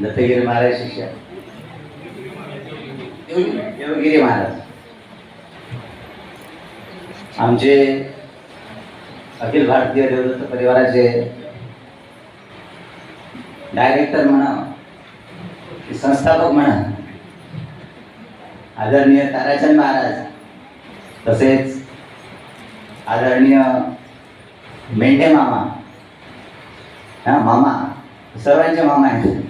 दत्तगिरी महाराज शिष्य. देवगिरी महाराज. आमचे अखिल भारतीय देवदत्त परिवाराचे डायरेक्टर म्हणा की संस्थापक म्हणा आदरणीय ताराचंद महाराज तसेच आदरणीय मेंढे मामा हा मामा सर्वांचे मामा आहेत.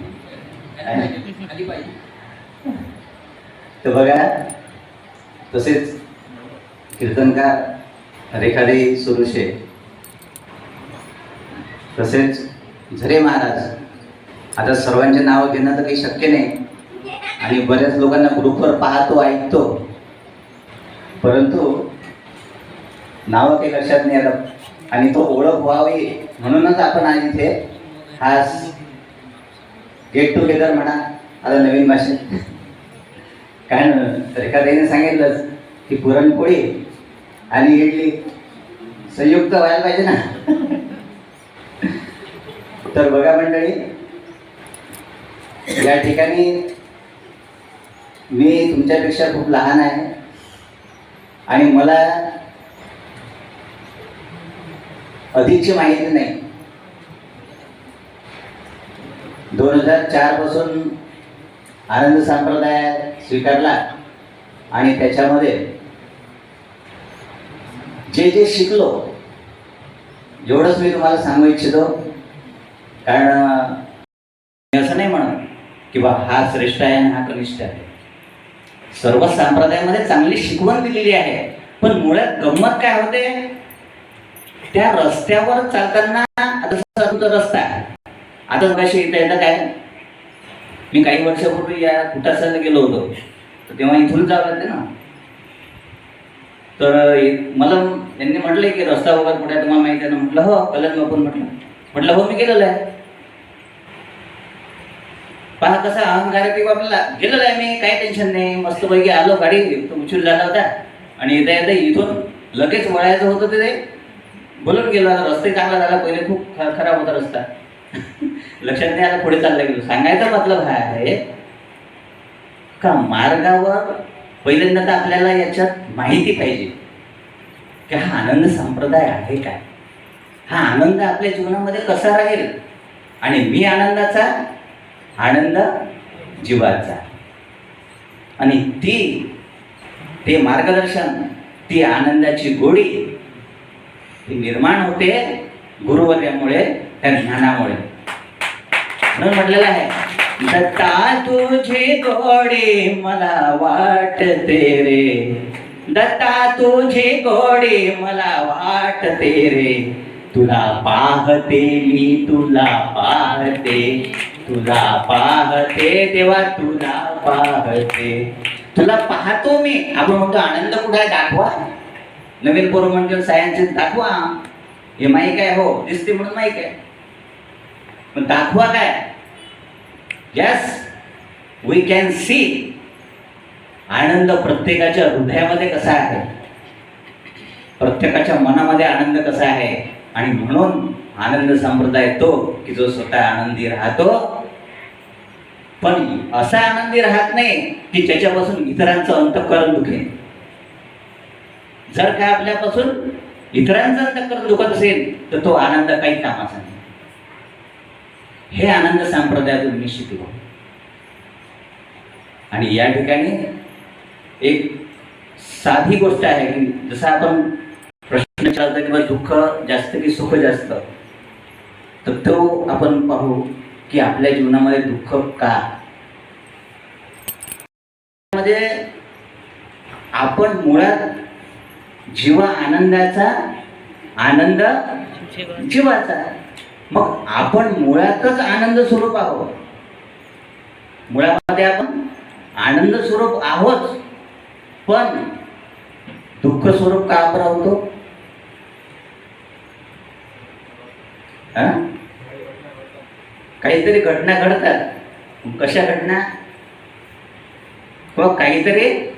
तर बघा तसेच कीर्तनकार रेखादेवी सुरुशे तसेच झरे महाराज आता सर्वांचे नावं घेणं तर काही शक्य नाही. आणि बऱ्याच लोकांना ग्रुपवर पाहतो ऐकतो. परंतु नावं काही लक्षात नाही आलं. आणि तो ओळख व्हावी म्हणूनच आपण आज इथे हा गेट टुगेदर म्हणा आता नवीन भाषेत काय रेखाताईने सांगितलंच की पुरणपोळी आणि इडली संयुक्त व्हायला पाहिजे ना. तर बघा मंडळी या ठिकाणी मी तुमच्यापेक्षा खूप लहान आहे. आणि मला अधिकची माहिती नाही. दोन हजार चारपासून आनंद संप्रदाय स्वीकारला आणि त्याच्यामध्ये जे जे शिकलो एवढंच मी तुम्हाला सांगू इच्छितो. कारण मी असं नाही म्हणत की बा हा श्रेष्ठ आहे आणि हा कनिष्ठ आहे. सर्व संप्रदायामध्ये चांगली शिकवण दिलेली आहे. पण मुळात गंमत काय होते? त्या रस्त्यावर चालताना रस्ता आहे. रस्ता आताच आता इथं येतं काय मी काही वर्षापूर्वी या कुटासाला गेलो होतो. तर तेव्हा इथून जावं लागते ना. तर मला त्यांनी म्हटलं की रस्ता वगैरे कुठे तुम्हाला माहिती आहे? ना म्हटलं हो कलर बापून म्हटलं. म्हटलं हो मी गेलेलो आहे. पहा कसा अहंकार आहे ते आपल्याला. गेलेलो आहे मी काही टेन्शन नाही. मस्तपैकी आलो गाडी उशीर झाला होता. आणि येता येता इथून लगेच वळायचं होतं ते बोलून गेलो रस्ते चांगला झाला पहिले खूप खराब होता रस्ता. लक्षात नाही आता पुढे चाललं गेलो सांगायचा मतलब हा आहे का मार्गावर पहिल्यांदा तर आपल्याला याच्यात माहिती पाहिजे की हा आनंद संप्रदाय आहे काय? हा आनंद आपल्या जीवनामध्ये कसा राहील? आणि मी आनंदाचा आनंद जीवाचा. आणि ती ते मार्गदर्शन ती आनंदाची गोडी ती निर्माण होते गुरुवर्यामुळे त्या ज्ञानामुळे म्हणून म्हटलेलं आहे दत्ता तुझी गोडी मला वाटते रे. दत्ता तुझी गोडी मला वाटते रे. तुला पाहते मी तुला पाहते. तुला पाहते तेव्हा तुला पाहते. तुला पाहतो मी. आपण म्हणतो आनंद कुठे आहे? दाखवा. नवीन पोरं म्हणजे सायन्स दाखवा. हे माहीत आहे हो. दिसते म्हणून माहीत आहे. पण दाखवा काय? यस वी कॅन सी आनंद प्रत्येकाच्या हृदयामध्ये कसा आहे? प्रत्येकाच्या मनामध्ये आनंद कसा आहे? आणि म्हणून आनंद संप्रदाय तो की जो स्वतः आनंदी राहतो. पण असा आनंदी राहत नाही की ज्याच्यापासून इतरांचं अंतकरण दुखेल. जर का आपल्यापासून इतरांचं अंतकरण दुखत असेल तर तो आनंद काही कामाचा नाही. हे आनंद संप्रदायातून मी शिकलो आणि या ठिकाणी एक साधी गोष्ट आहे की जसं आपण प्रश्न विचारतो किंवा दुःख जास्त की सुख जास्त? तर तो आपण पाहू की आपल्या जीवनामध्ये दुःख का? मध्ये आपण मुळात जीवा आनंदाचा आनंद जीवाचा मग आपण मुळातच आनंद स्वरूप आहोत. मुळामध्ये आपण आनंद स्वरूप आहोत पण दुःख स्वरूप का बरं होतो? हा? काहीतरी घटना घडतात. कशा घटना? किंवा काहीतरी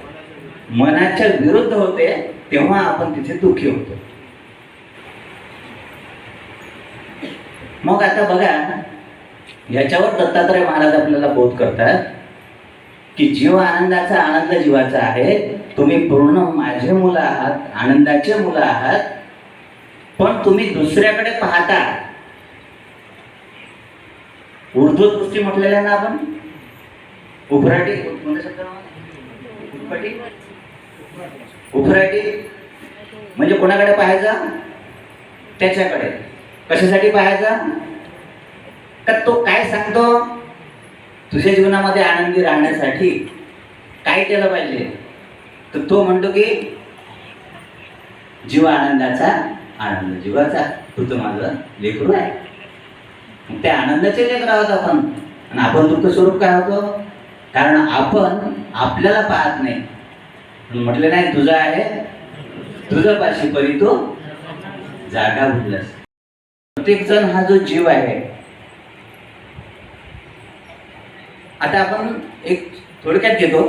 मनाच्या विरुद्ध होते तेव्हा आपण तिथे दुःखी होतो. मग आता बघा याच्यावर दत्तात्रय महाराज आपल्याला बोध करतात की जीव आनंदाचा आनंद जीवाचा आहे तुम्ही पूर्ण माझे मुलं आहात आनंदाचे मुलं आहात पण तुम्ही दुसऱ्याकडे पाहता. उर्दू दृष्टी म्हटलेल्या ना आपण? उफराटी कोणत्या उफराटी म्हणजे कोणाकडे पाहायचा? त्याच्याकडे. कशासाठी पाहायचा? का तो काय सांगतो? तुझ्या जीवनामध्ये आनंदी राहण्यासाठी काय केलं पाहिजे? तर तो म्हणतो की जीव आनंदाचा आनंद. जीवाचा तू तर माझं लेकरू आहे. मग त्या आनंदाचे लेकर आहोत आपण. आणि आपण दुःख स्वरूप काय होतो? कारण आपण आपल्याला पाहत नाही. म्हटलं नाही तुझं आहे. तुझं पाशी परी तो जागा बुडलास प्रत्येकजण हा जो जीव आहे. आता आपण एक थोडक्यात घेतो.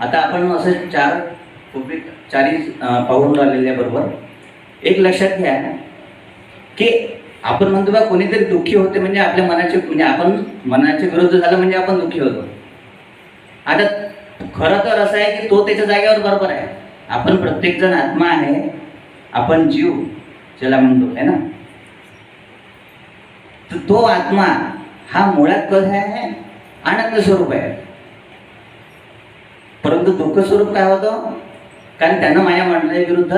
आता आपण असं चार टॉपिक चारी पाहून राहिलेल्या बरोबर. एक लक्षात घ्या की आपण म्हणतो बा कोणीतरी दुःखी होते म्हणजे आपल्या मनाचे म्हणजे आपण मनाचे विरुद्ध झालं म्हणजे आपण दुःखी होतो. आता खरं तर असं आहे की तो त्याच्या जागेवर बरोबर आहे. आपण प्रत्येकजण आत्मा आहे आपण जीव ज्याला म्हणतो आहे ना? तर तो आत्मा हा मुळात कसा आहे आनंद स्वरूप आहे. परंतु दुःख स्वरूप काय होतं? कारण त्यानं माझ्या म्हणण्या विरुद्ध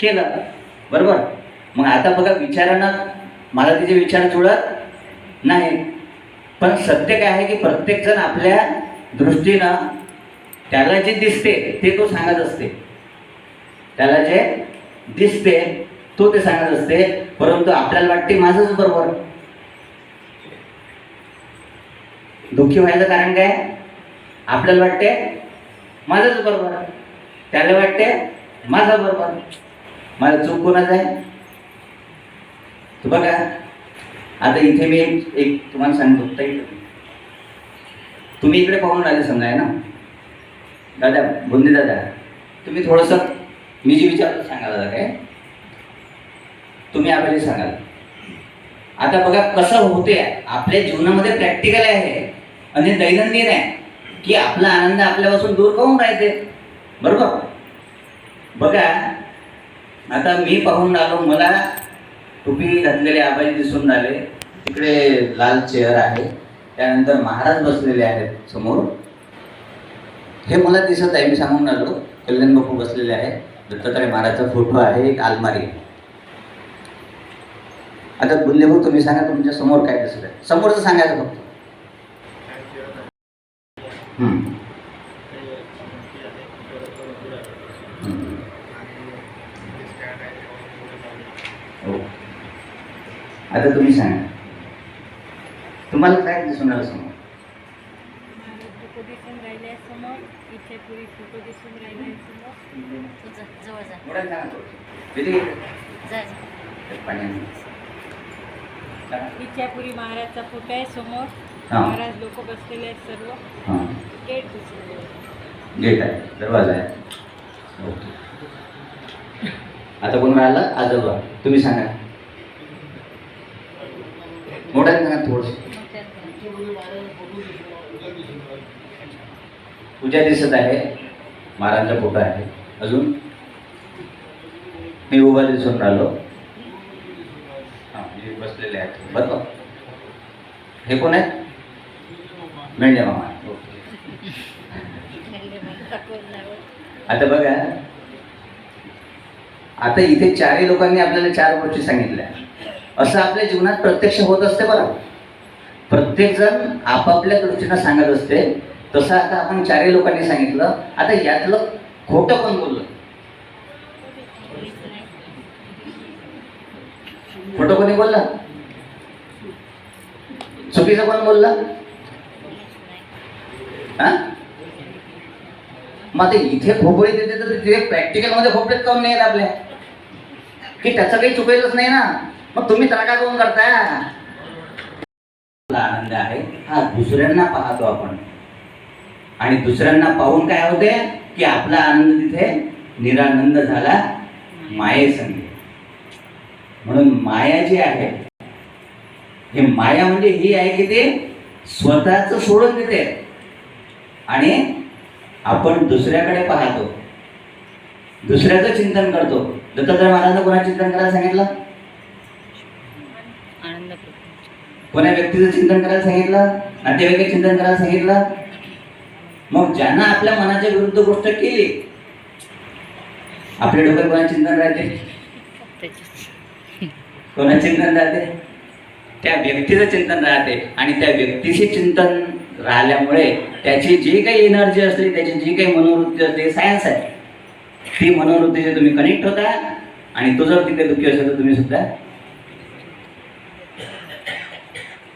केलं. बरोबर? मग आता बघा विचारानं मला तिचे विचार जुळत नाही. पण सत्य काय आहे की प्रत्येकजण आपल्या दृष्टीनं त्याला जे दिसते ते तो सांगत असते. त्याला जे दिसते तो ते सांगत असते परंतु आपल्याला वाटते माझंच बरोबर. दुःखी व्हायचं कारण काय? आपल्याला वाटते माझंच बरोबर. त्याला वाटते माझा बरोबर. माझं चूक कोणाच आहे? तू बघा. आता इथे मी एक तुम्हाला सांगतो. तुम्ही इकडे पाहून राहिले समजा आहे ना? दादा बुंदी दादा तुम्ही थोडंसं मी जे विचारतो सांगा दादा काय? तुम्ही आपल्याला सांगाल. आता बघा कसं होते आपल्या जीवनामध्ये प्रॅक्टिकल आहे आणि दैनंदिन आहे की आपला आनंद आपल्यापासून दूर करून राहते? बरोबर? बघा आता मी पाहून राहिलो मला टोपी घातलेले आबाजी दिसून राहिले. तिकडे लाल चेअर आहे त्यानंतर महाराज बसलेले आहेत समोर. हे मला दिसत आहे मी सांगून राहिलो कल्याण बापू बसलेले आहे दत्तात्रय महाराजचा फोटो आहे एक आलमारी आहे. आता बुल्ले भाऊ तुम्ही सांगा तुमच्यासमोर काय आहे समोरचं सांगायचं फक्त. हो. आता तुम्ही सांगा. तुम्हाला काय दिसून आलं समोर? दिसून इच्छापुरी महाराजचा फोटो आहे समोर. महाराज लोक बसलेले आहेत सर्व. गेट गेट आहे. दरवाजा आहे. ओके. आता कोण राहिला आजोबा. तुम्ही सांगा. मोठ्याने सांगा थोडस. पूजा दिसत आहे. महाराजांचा फोटो आहे. अजून? मी उभा दिसून राहिलो. बसलेले आहेत. बरोबर हे कोण आहेत मेंढे मामा आता बघा आता इथे चारही लोकांनी आपल्याला चार गोष्टी सांगितल्या. असं आपल्या जीवनात प्रत्यक्ष होत असते बरं. प्रत्येकजण आपापल्या दृष्टीनं सांगत असते. तसं आता आपण चारही लोकांनी सांगितलं. आता यातलं खोटं पण बोललं? खोटं कोणी बोललं? चुकीचं पण बोललं? हा? मग आता इथे खोबळी देते तर तिथे प्रॅक्टिकलमध्ये मध्ये खोबरेत काऊन नाही आपल्या? की त्याचं काही चुकायचंच नाही ना. मग तुम्ही तडका करून करताय? आनंद आहे. हा दुसऱ्यांना पाहतो आपण. आणि दुसऱ्यांना पाहून काय होते? की आपला आनंद तिथे निरानंद झाला. माये संगे म्हणून माया जी आहे हे माया म्हणजे ही आहे की ते स्वतःच सोडून देते. आणि आपण दुसऱ्याकडे पाहतो. दुसऱ्याचं चिंतन करतो. दत्तात्रय महाराजांना कोणा चिंतन करायला सांगितलं? कोण्या व्यक्तीचं चिंतन करायला सांगितलं? नातेवाईकाचं चिंतन करायला सांगितलं? मग ज्यांना आपल्या मनाच्या विरुद्ध गोष्ट केली आपल्या डोक्यात कोणा चिंतन राहते? कोणा चिंतन राहते? त्या व्यक्तीचं चिंतन राहते आणि त्या व्यक्तीशी चिंतन राहिल्यामुळे त्याची जी काही एनर्जी असते त्याची जी काही मनोवृत्ती असते सायन्स आहे. ती मनोवृत्तीशी तुम्ही कनेक्ट होता आणि तो जर तिथे दुःखी असेल तर तुम्ही सुद्धा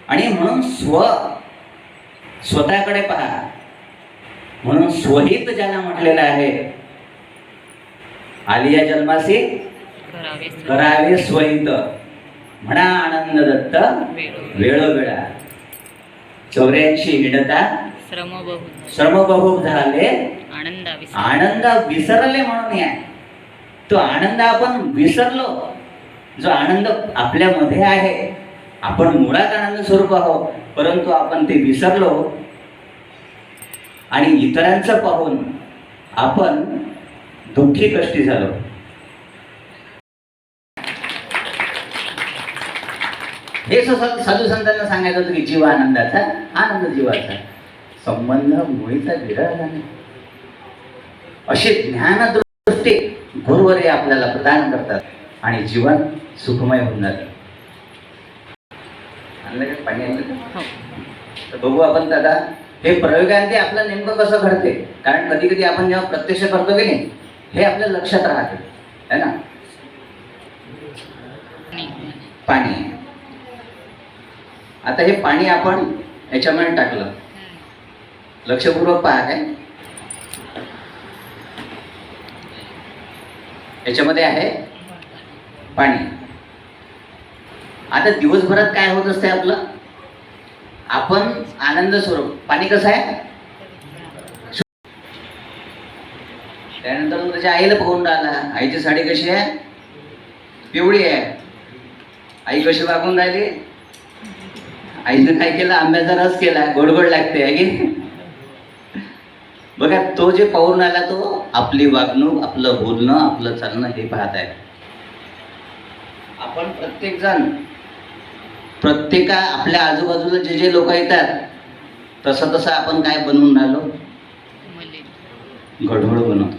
आणि म्हणून स्व स्वतःकडे पहा. म्हणून स्वहित ज्याला म्हटलेलं आहे आलिया जन्मासी करावे. करावे स्वहित. म्हणा आनंद दत्त वेळोवेळा चौऱ्याऐंशी हिडता श्रम श्रमबहुब झाले. आनंद विसरले म्हणून या. तो आनंद आपण विसरलो. जो आनंद आपल्यामध्ये आहे. आपण मुळात आनंद स्वरूप आहोत परंतु आपण ते विसरलो. आणि इतरांचं पाहून आपण दुःखी कष्टी झालो. हे साधू संतांना सांगायचं होतं की जीव आनंदाचा आनंद जीवाचा संबंध मुळीचा विरळ नाही. अशी ज्ञानदृष्टी गुरुवरे आपल्याला प्रदान करतात आणि जीवन सुखमय होऊन जातं? हो. बघू आपण दादा हे प्रयोगांती आपलं नेमकं कसं घडते? कारण कधी कधी आपण जेव्हा प्रत्यक्ष करतो की नाही हे आपल्या लक्षात राहते. है ना? पाणी. आता हे पाणी आपण याच्यामध्ये टाकलं. लक्षपूर्वक पहा काय याच्यामध्ये आहे पाणी. आता दिवसभरात काय होत असते आपलं? आपण आनंद स्वरूप. पाणी कसं आहे? त्यानंतर त्याच्या आईला पाहून राहिला आईची साडी कशी आहे? पिवळी आहे. आई कशी वागून राहिली? आईनं काय केलं? आंब्याचा रस केला. गोड गोड लागते आहे की? बघा तो जे पाहून आला तो आपली वागणूक आपलं बोलणं आपलं चालणं हे पाहत आहे. आपण प्रत्येक जण प्रत्येका आपल्या आजूबाजूला जे जे लोक येतात तसं तसं आपण काय बनवून राहिलो? गढोळ बनवतो.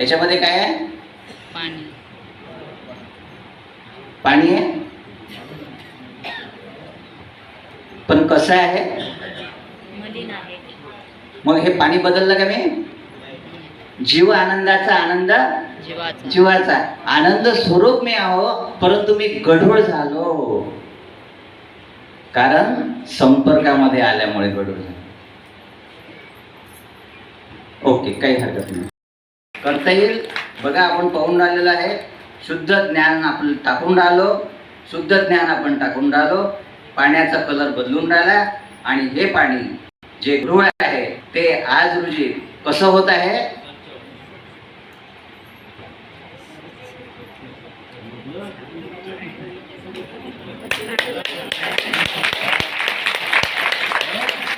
याच्यामध्ये काय आहे? पाणी. पाणी आहे? पण कसं आहे? मग हे पाणी बदललं का मी जीव आनंदाचा आनंद जीवाचा. जीवाचा. आनंद स्वरूप मी आहो परंतु मी गढूळ झालो. कारण संपर्कामध्ये आल्यामुळे गढूळ झालो. ओके काही हरकत नाही. करता येईल. बघा आपण पाहून राहिलेलं आहे. शुद्ध ज्ञान आपण टाकून राहिलो. शुद्ध ज्ञान आपण टाकून राहिलो. पाण्याचा कलर बदलून राहिला. आणि हे पाणी जे गृह आहे ते आज रोजी कसं होत आहे?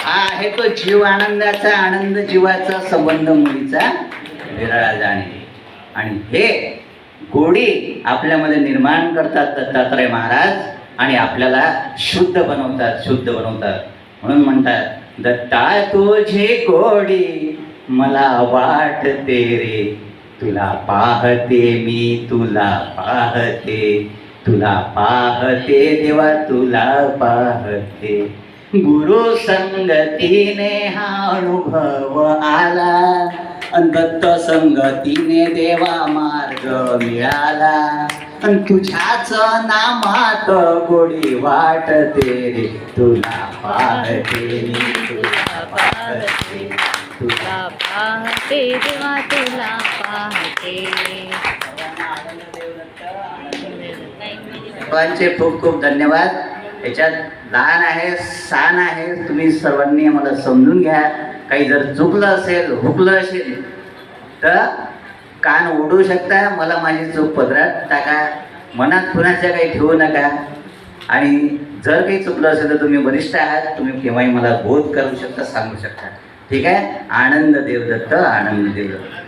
हा आहे तो जीव आनंदाचा आनंद जीवाचा संबंध मुलीचा. विरळा जाणे. आणि हे गोडी आपल्यामध्ये निर्माण करतात दत्तात्रय महाराज आणि आपल्याला शुद्ध बनवतात शुद्ध बनवतात. म्हणून म्हणतात दत्ता तुझे गोडी मला वाटते रे. तुला पाहते मी तुला पाहते. तुला पाहते देवा तुला पाहते. गुरु संगतीने हा अनुभव आला. दत्त संगतीने देवा मार्ग मिळाला. अन तुझ्याच नामात गोडी वाटते रे. तुला पाहते तुला पाहते. तुला पाहते देवा तुला पाहते. खूप खूप धन्यवाद. याच्यात लहान आहे सहान आहे तुम्ही सर्वांनी आम्हाला समजून घ्या. काही जर चुकलं असेल हुकलं असेल तर कान ओढू शकता. मला माझी चूक पदरात टाका. मनात कुणाच्या काही ठेवू नका. आणि जर काही चुकलं असेल तर तुम्ही वरिष्ठ आहात. तुम्ही केव्हाही मला बोध करू शकता सांगू शकता. ठीक आहे? आनंद देवदत्त आनंद देवदत्त.